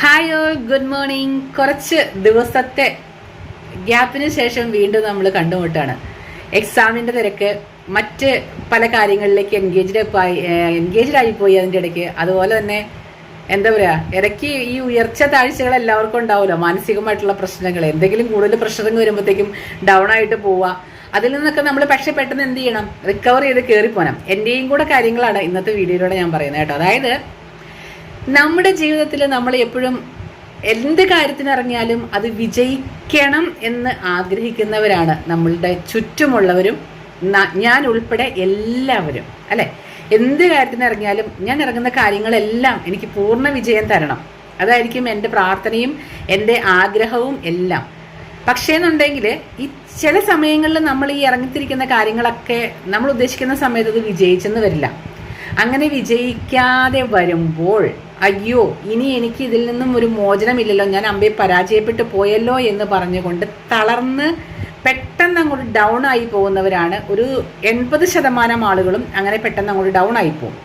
Hi all good morning കുറച്ച് ദിവസത്തെ ഗ്യാപ്പിന് ശേഷം വീണ്ടും നമ്മൾ കണ്ടുമുട്ടാണ്. എക്സാമിന്റെ തിരക്ക് മറ്റ് പല കാര്യങ്ങളിലേക്ക് എൻഗേജ്ഡ് എൻഗേജ്ഡ് ആയിപ്പോയി അതിന്റെ ഇടയ്ക്ക്. അതുപോലെ തന്നെ എന്താ പറയുക ഇടയ്ക്ക് ഈ ഉയർച്ച താഴ്ചകൾ എല്ലാവർക്കും ഉണ്ടാവുമല്ലോ. മാനസികമായിട്ടുള്ള പ്രശ്നങ്ങൾ എന്തെങ്കിലും കൂടുതൽ പ്രഷറിങ് വരുമ്പോഴത്തേക്കും ഡൗൺ ആയിട്ട് പോവുക. അതിൽ നിന്നൊക്കെ നമ്മൾ പക്ഷേ പെട്ടെന്ന് എന്ത് ചെയ്യണം? റിക്കവർ ചെയ്ത് കയറിപ്പോണം എന്റെയും കൂടെ കാര്യങ്ങളാണ് ഇന്നത്തെ വീഡിയോയിലൂടെ ഞാൻ പറയുന്നത് കേട്ടോ. അതായത് നമ്മുടെ ജീവിതത്തിൽ നമ്മൾ എപ്പോഴും എന്ത് കാര്യത്തിനിറങ്ങിയാലും അത് വിജയിക്കണം എന്ന് ആഗ്രഹിക്കുന്നവരാണ് നമ്മളുടെ ചുറ്റുമുള്ളവരും ഞാൻ ഉൾപ്പെടെ എല്ലാവരും അല്ലെ? എന്ത് കാര്യത്തിനിറങ്ങിയാലും ഞാൻ ഇറങ്ങുന്ന കാര്യങ്ങളെല്ലാം എനിക്ക് പൂർണ വിജയം തരണം. അതായിരിക്കും എന്റെ പ്രാർത്ഥനയും എന്റെ ആഗ്രഹവും എല്ലാം. പക്ഷേ എന്നുണ്ടെങ്കിൽ ഈ ചില സമയങ്ങളിൽ നമ്മൾ ഈ ഇറങ്ങിത്തിരിക്കുന്ന കാര്യങ്ങളൊക്കെ നമ്മൾ ഉദ്ദേശിക്കുന്ന സമയത്ത് അത് വിജയിച്ചെന്ന് വരില്ല. അങ്ങനെ വിജയിക്കാതെ വരുമ്പോൾ അയ്യോ ഇനി എനിക്ക് ഇതിൽ നിന്നും ഒരു മോചനമില്ലല്ലോ. ഞാൻ അമ്പയെ പരാജയപ്പെട്ടു പോയല്ലോ എന്ന് പറഞ്ഞുകൊണ്ട് തളർന്ന് പെട്ടെന്ന് അങ്ങോട്ട് ഡൗൺ ആയി പോകുന്നവരാണ്. ഒരു എൺപത് ശതമാനം ആളുകളും അങ്ങനെ പെട്ടെന്ന് അങ്ങോട്ട് ഡൗൺ ആയി പോകും.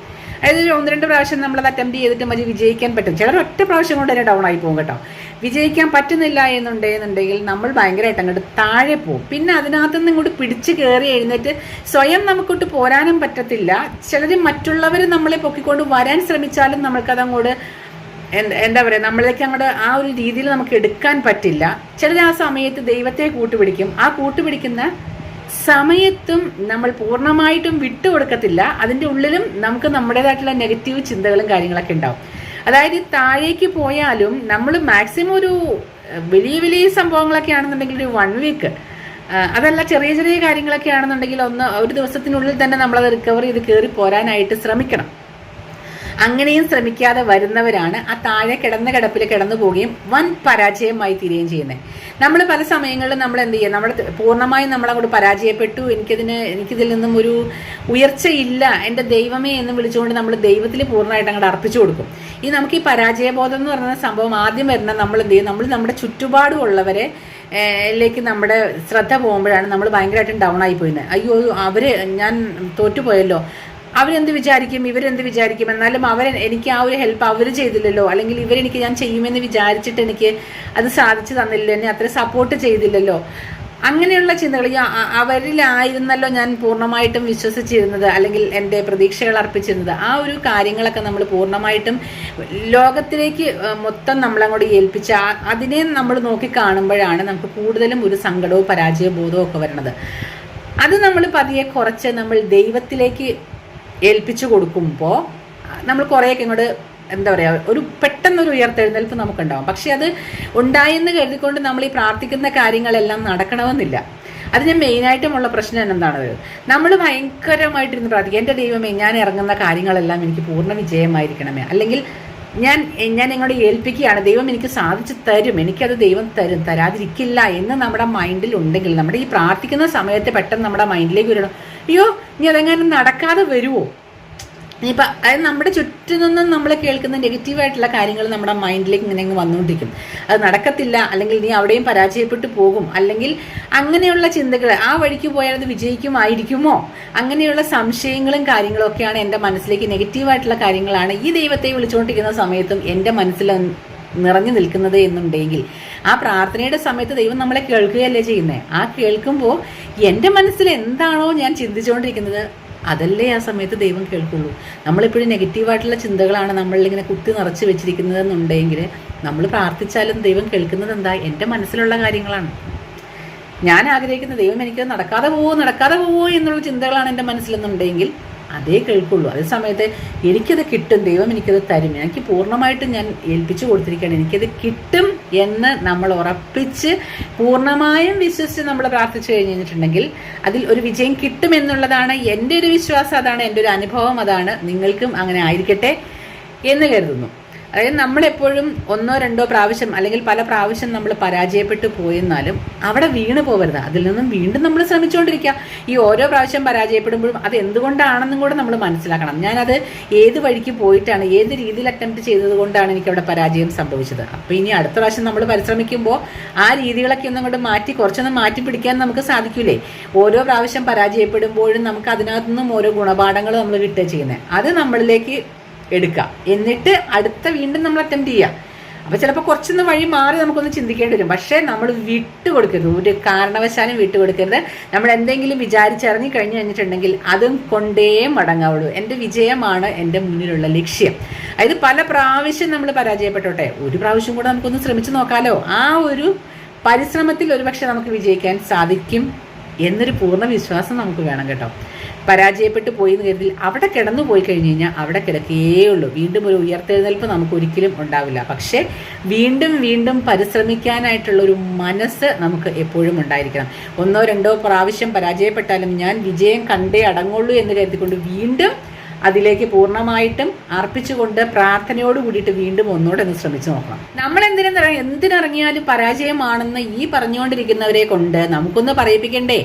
അതായത് ഒന്ന് രണ്ട് പ്രാവശ്യം നമ്മളത് അറ്റംപ്റ്റ് ചെയ്തിട്ട് മതി വിജയിക്കാൻ പറ്റും. ചിലർ ഒറ്റ പ്രാവശ്യം കൊണ്ട് തന്നെ ഡൗൺ ആയി പോകും കേട്ടോ. വിജയിക്കാൻ പറ്റുന്നില്ല എന്നുണ്ടെന്നുണ്ടെങ്കിൽ നമ്മൾ ഭയങ്കരമായിട്ട് അങ്ങോട്ട് താഴെ പോകും. പിന്നെ അതിനകത്ത് നിന്ന് ഇങ്ങോട്ട് പിടിച്ച് കയറി എഴുന്നേറ്റ് സ്വയം നമുക്കൊട്ട് പോരാനും പറ്റത്തില്ല. ചിലർ മറ്റുള്ളവർ നമ്മളെ പൊക്കിക്കൊണ്ട് വരാൻ ശ്രമിച്ചാലും നമ്മൾക്കത് അങ്ങോട്ട് എന്താ എന്താ പറയുക നമ്മളിലേക്ക് അങ്ങോട്ട് ആ ഒരു രീതിയിൽ നമുക്ക് എടുക്കാൻ പറ്റില്ല. ചിലർ ആ സമയത്ത് ദൈവത്തെ കൂട്ടുപിടിക്കും. ആ കൂട്ടുപിടിക്കുന്ന സമയത്തും നമ്മൾ പൂർണമായിട്ടും വിട്ടുകൊടുക്കത്തില്ല. അതിന്റെ ഉള്ളിലും നമുക്ക് നമ്മുടേതായിട്ടുള്ള നെഗറ്റീവ് ചിന്തകളും കാര്യങ്ങളൊക്കെ ഉണ്ടാവും. അതായത് താഴേക്ക് പോയാലും നമ്മൾ മാക്സിമം ഒരു വലിയ വലിയ സംഭവങ്ങളൊക്കെ ആണെന്നുണ്ടെങ്കിൽ ഒരു വൺ വീക്ക് അതല്ല ചെറിയ ചെറിയ കാര്യങ്ങളൊക്കെ ആണെന്നുണ്ടെങ്കിൽ ഒന്ന് ഒരു ദിവസത്തിനുള്ളിൽ തന്നെ നമ്മളത് റിക്കവർ ചെയ്ത് കയറി പോരാനായിട്ട് ശ്രമിക്കണം. അങ്ങനെയും ശ്രമിക്കാതെ വരുന്നവരാണ് ആ താഴെ കിടന്ന കിടപ്പിൽ കിടന്നു പോവുകയും വൻ പരാജയമായി തീരുകയും ചെയ്യുന്നത് നമ്മൾ പല സമയങ്ങളിലും നമ്മൾ എന്ത് ചെയ്യുക? നമ്മൾ പൂർണമായും നമ്മളങ്ങോട്ട് പരാജയപ്പെട്ടു. എനിക്കതിന് എനിക്കിതിൽ നിന്നും ഒരു ഉയർച്ചയില്ല. എന്റെ ദൈവമേ എന്ന് വിളിച്ചുകൊണ്ട് നമ്മൾ ദൈവത്തിൽ പൂർണമായിട്ട് അങ്ങോട്ട് അർപ്പിച്ചു കൊടുക്കും. ഈ നമുക്ക് ഈ പരാജയബോധം എന്ന് പറയുന്ന സംഭവം ആദ്യം വരുന്ന നമ്മൾ എന്ത് ചെയ്യും? നമ്മൾ നമ്മുടെ ചുറ്റുപാടുമുള്ളവരെ ിലേക്ക് നമ്മുടെ ശ്രദ്ധ പോകുമ്പോഴാണ് നമ്മൾ ഭയങ്കരമായിട്ടും ഡൗൺ ആയി പോയിരുന്നത് അയ്യോ അവർ ഞാൻ തോറ്റുപോയല്ലോ. അവരെന്ത് വിചാരിക്കും? ഇവരെന്ത് വിചാരിക്കും? എന്നാലും അവർ എനിക്ക് ആ ഒരു ഹെൽപ്പ് അവർ ചെയ്തില്ലല്ലോ. അല്ലെങ്കിൽ ഇവരെനിക്ക് ഞാൻ ചെയ്യുമെന്ന് വിചാരിച്ചിട്ട് എനിക്ക് അത് സാധിച്ചു തന്നില്ലല്ലോ. എന്നെ അത്ര സപ്പോർട്ട് ചെയ്തില്ലല്ലോ. അങ്ങനെയുള്ള ചിന്തകൾ അവരിലായിരുന്നല്ലോ ഞാൻ പൂർണമായിട്ടും വിശ്വസിച്ചിരുന്നത്. അല്ലെങ്കിൽ എന്റെ പ്രതീക്ഷകൾ അർപ്പിച്ചിരുന്നത്. ആ ഒരു കാര്യങ്ങളൊക്കെ നമ്മൾ പൂർണമായിട്ടും ലോകത്തിലേക്ക് മൊത്തം നമ്മളങ്ങോട്ട് ഏൽപ്പിച്ച അതിനെ നമ്മൾ നോക്കി കാണുമ്പോഴാണ് നമുക്ക് കൂടുതലും ഒരു സങ്കടവും പരാജയ ബോധവും ഒക്കെ വരുന്നത് അത് നമ്മൾ പതിയെ കുറച്ച് നമ്മൾ ദൈവത്തിലേക്ക് ഏൽപ്പിച്ചു കൊടുക്കുമ്പോൾ നമ്മൾ കുറേയൊക്കെ ഇങ്ങോട്ട് എന്താ പറയുക ഒരു പെട്ടെന്നൊരു ഉയർത്തെഴുന്നേൽപ്പ് നമുക്കുണ്ടാവും. പക്ഷെ അത് ഉണ്ടായെന്ന് കരുതിക്കൊണ്ട് നമ്മൾ ഈ പ്രാർത്ഥിക്കുന്ന കാര്യങ്ങളെല്ലാം നടക്കണമെന്നില്ല. അത് ഞാൻ മെയിനായിട്ടുമുള്ള പ്രശ്നം എന്താണ്? നമ്മൾ ഭയങ്കരമായിട്ടിരുന്ന് പ്രാർത്ഥിക്കുക എന്റെ ദൈവമേ ഞാൻ ഇറങ്ങുന്ന കാര്യങ്ങളെല്ലാം എനിക്ക് പൂർണ വിജയമായിരിക്കണമേ. അല്ലെങ്കിൽ ഞാൻ ഞാൻ നിങ്ങളോട് ഏൽപ്പിക്കുകയാണ്. ദൈവം എനിക്ക് സാധിച്ചു തരും. എനിക്കത് ദൈവം തരും. തരാതിരിക്കില്ല എന്ന് നമ്മുടെ മൈൻഡിൽ ഉണ്ടെങ്കിൽ നമ്മുടെ ഈ പ്രാർത്ഥിക്കുന്ന സമയത്ത് പെട്ടെന്ന് നമ്മുടെ മൈൻഡിലേക്ക് വരണം. അയ്യോ ഇനി അതെങ്ങാനും നടക്കാതെ വരുമോ ഇനിയിപ്പോൾ അതായത് നമ്മുടെ ചുറ്റും നിന്നും നമ്മൾ കേൾക്കുന്ന നെഗറ്റീവായിട്ടുള്ള കാര്യങ്ങൾ നമ്മുടെ മൈൻഡിലേക്ക് ഇങ്ങനെ അങ്ങ് വന്നുകൊണ്ടിരിക്കും. അത് നടക്കത്തില്ല അല്ലെങ്കിൽ നീ അവിടെയും പരാജയപ്പെട്ടു പോകും. അല്ലെങ്കിൽ അങ്ങനെയുള്ള ചിന്തകൾ ആ വഴിക്ക് പോയാൽ അത് വിജയിക്കുമായിരിക്കുമോ? അങ്ങനെയുള്ള സംശയങ്ങളും കാര്യങ്ങളും ഒക്കെയാണ് എന്റെ മനസ്സിലേക്ക് നെഗറ്റീവായിട്ടുള്ള കാര്യങ്ങളാണ് ഈ ദൈവത്തെ വിളിച്ചുകൊണ്ടിരിക്കുന്ന സമയത്തും എന്റെ മനസ്സിൽ നിറഞ്ഞു നിൽക്കുന്നത് എന്നുണ്ടെങ്കിൽ. ആ പ്രാർത്ഥനയുടെ സമയത്ത് ദൈവം നമ്മളെ കേൾക്കുകയല്ലേ ചെയ്യുന്നത് ആ കേൾക്കുമ്പോൾ എന്റെ മനസ്സിൽ എന്താണോ ഞാൻ ചിന്തിച്ചുകൊണ്ടിരിക്കുന്നത് അതല്ലേ ആ സമയത്ത് ദൈവം കേൾക്കുള്ളൂ. നമ്മളിപ്പോഴും നെഗറ്റീവായിട്ടുള്ള ചിന്തകളാണ് നമ്മളിങ്ങനെ കുത്തി നിറച്ച് വെച്ചിരിക്കുന്നതെന്നുണ്ടെങ്കിൽ നമ്മൾ പ്രാർത്ഥിച്ചാലും ദൈവം കേൾക്കുന്നത് എന്താ? എന്റെ മനസ്സിലുള്ള കാര്യങ്ങളാണ്. ഞാൻ ആഗ്രഹിക്കുന്ന ദൈവം എനിക്ക് നടക്കാതെ പോവോ നടക്കാതെ പോവോ എന്നുള്ള ചിന്തകളാണ് എന്റെ മനസ്സിലെന്നുണ്ടെങ്കിൽ അതേ കേൾക്കുള്ളൂ. അതേ സമയത്ത് എനിക്കത് കിട്ടും. ദൈവം എനിക്കത് തരും. എനിക്ക് പൂർണമായിട്ടും ഞാൻ ഏൽപ്പിച്ചു കൊടുത്തിരിക്കുകയാണ്. എനിക്കത് കിട്ടും എന്ന് നമ്മൾ ഉറപ്പിച്ച് പൂർണമായും വിശ്വസിച്ച് നമ്മൾ പ്രാർത്ഥിച്ചു കഴിഞ്ഞിട്ടുണ്ടെങ്കിൽ അതിൽ ഒരു വിജയം കിട്ടും എന്നുള്ളതാണ് എന്റെ ഒരു വിശ്വാസം. അതാണ് എന്റെ ഒരു അനുഭവം. അതാണ് നിങ്ങൾക്കും അങ്ങനെ ആയിരിക്കട്ടെ എന്ന് കരുതുന്നു. അതായത് നമ്മളെപ്പോഴും ഒന്നോ രണ്ടോ പ്രാവശ്യം അല്ലെങ്കിൽ പല പ്രാവശ്യം നമ്മൾ പരാജയപ്പെട്ടു പോയെന്നാലും അവിടെ വീണ് പോകരുത് അതിൽ നിന്നും വീണ്ടും നമ്മൾ ശ്രമിച്ചുകൊണ്ടിരിക്കുക. ഈ ഓരോ പ്രാവശ്യം പരാജയപ്പെടുമ്പോഴും അത് എന്തുകൊണ്ടാണെന്നും കൂടെ നമ്മൾ മനസ്സിലാക്കണം. ഞാനത് ഏത് വഴിക്ക് പോയിട്ടാണ് ഏത് രീതിയിൽ അറ്റംപ്റ്റ് ചെയ്തത് കൊണ്ടാണ് എനിക്ക് അവിടെ പരാജയം സംഭവിച്ചത്. അപ്പോൾ ഇനി അടുത്ത പ്രാവശ്യം നമ്മൾ പരിശ്രമിക്കുമ്പോൾ ആ രീതികളൊക്കെ ഒന്നും കൂടെ മാറ്റി കുറച്ചൊന്നും മാറ്റി പിടിക്കാൻ നമുക്ക് സാധിക്കൂലേ? ഓരോ പ്രാവശ്യം പരാജയപ്പെടുമ്പോഴും നമുക്ക് അതിനകത്തു നിന്നും ഓരോ ഗുണപാഠങ്ങൾ നമ്മൾ കിട്ടുക ചെയ്യുന്നത്. അത് നമ്മളിലേക്ക് എടുക്കുക എന്നിട്ട് അടുത്ത വീണ്ടും നമ്മൾ അറ്റംപ്റ്റ് ചെയ്യുക അപ്പോൾ ചിലപ്പോൾ കുറച്ചൊന്ന് വഴി മാറി നമുക്കൊന്ന് ചിന്തിക്കേണ്ടി വരും. പക്ഷേ നമ്മൾ വിട്ടുകൊടുക്കരുത് ഒരു കാരണവശാലും വിട്ടു കൊടുക്കരുത്. നമ്മൾ എന്തെങ്കിലും വിചാരിച്ചിറങ്ങി കഴിഞ്ഞു കഴിഞ്ഞിട്ടുണ്ടെങ്കിൽ അതും കൊണ്ടേ മടങ്ങാവുള്ളൂ. എന്റെ വിജയമാണ് എന്റെ മുന്നിലുള്ള ലക്ഷ്യം. അതായത് പല പ്രാവശ്യം നമ്മൾ പരാജയപ്പെട്ടോട്ടെ ഒരു പ്രാവശ്യം കൂടെ നമുക്കൊന്ന് ശ്രമിച്ചു നോക്കാലോ. ആ ഒരു പരിശ്രമത്തിൽ ഒരുപക്ഷെ നമുക്ക് വിജയിക്കാൻ സാധിക്കും എന്നൊരു പൂർണ വിശ്വാസം നമുക്ക് വേണം കേട്ടോ. പരാജയപ്പെട്ടു പോയി എന്ന് കരുതി അവിടെ കിടന്നു പോയി കഴിഞ്ഞ് കഴിഞ്ഞാൽ അവിടെ കിടക്കുകയേ ഉള്ളൂ. വീണ്ടും ഒരു ഉയർത്തെഴുന്നേൽപ്പ് നമുക്ക് ഒരിക്കലും ഉണ്ടാവില്ല. പക്ഷേ വീണ്ടും വീണ്ടും പരിശ്രമിക്കാനായിട്ടുള്ള ഒരു മനസ്സ് നമുക്ക് എപ്പോഴും ഉണ്ടായിരിക്കണം. ഒന്നോ രണ്ടോ പ്രാവശ്യം പരാജയപ്പെട്ടാലും ഞാൻ വിജയം കണ്ടേ അടങ്ങുള്ളൂ എന്ന് കരുതിക്കൊണ്ട് വീണ്ടും അതിലേക്ക് പൂർണമായിട്ടും അർപ്പിച്ചുകൊണ്ട് പ്രാർത്ഥനയോട് കൂടിയിട്ട് വീണ്ടും ഒന്നുകൂടെ ഒന്ന് ശ്രമിച്ചു നോക്കണം. നമ്മൾ എന്തിനും എന്തിനിറങ്ങിയാലും പരാജയമാണെന്ന് ഈ പറഞ്ഞുകൊണ്ടിരിക്കുന്നവരെ കൊണ്ട് നമുക്കൊന്ന് പറയിപ്പിക്കണ്ടേ.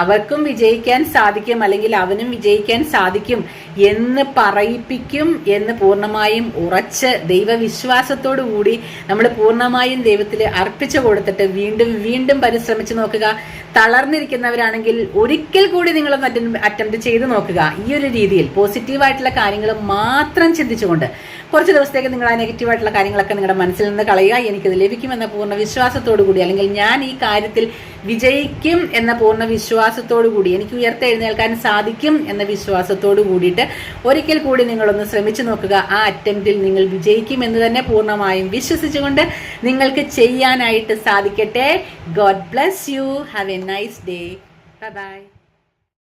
അവർക്കും വിജയിക്കാൻ സാധിക്കും അല്ലെങ്കിൽ അവനും വിജയിക്കാൻ സാധിക്കും. എന്ന് പറയിപ്പിക്കും എന്ന് പൂർണമായും ഉറച്ച് ദൈവവിശ്വാസത്തോടു കൂടി നമ്മൾ പൂർണമായും ദൈവത്തിൽ അർപ്പിച്ചു കൊടുത്തിട്ട് വീണ്ടും വീണ്ടും പരിശ്രമിച്ച് നോക്കുക. തളർന്നിരിക്കുന്നവരാണെങ്കിൽ ഒരിക്കൽ കൂടി നിങ്ങൾ അറ്റംപ്റ്റ് ചെയ്ത് നോക്കുക. ഈ ഒരു രീതിയിൽ പോസിറ്റീവായിട്ടുള്ള കാര്യങ്ങൾ മാത്രം ചിന്തിച്ചുകൊണ്ട് കുറച്ച് ദിവസത്തേക്ക് നിങ്ങൾ ആ നെഗറ്റീവായിട്ടുള്ള കാര്യങ്ങളൊക്കെ നിങ്ങളുടെ മനസ്സിൽ നിന്ന് കളയുക. എനിക്കത് ലഭിക്കുമെന്ന പൂർണ വിശ്വാസത്തോടു കൂടി അല്ലെങ്കിൽ ഞാൻ ഈ കാര്യത്തിൽ വിജയിക്കും എന്ന പൂർണ വിശ്വാസത്തോടു കൂടി എനിക്ക് ഉയർത്തെഴുന്നേൽക്കാൻ സാധിക്കും എന്ന വിശ്വാസത്തോടു കൂടിയിട്ട് ഒരിക്കൽ കൂടി നിങ്ങളൊന്ന് ശ്രമിച്ചു നോക്കുക. ആ അറ്റംപ്റ്റിൽ നിങ്ങൾ വിജയിക്കും എന്ന് തന്നെ പൂർണമായും വിശ്വസിച്ചുകൊണ്ട് നിങ്ങൾക്ക് ചെയ്യാനായിട്ട് സാധിക്കട്ടെ. God bless you have a nice day bye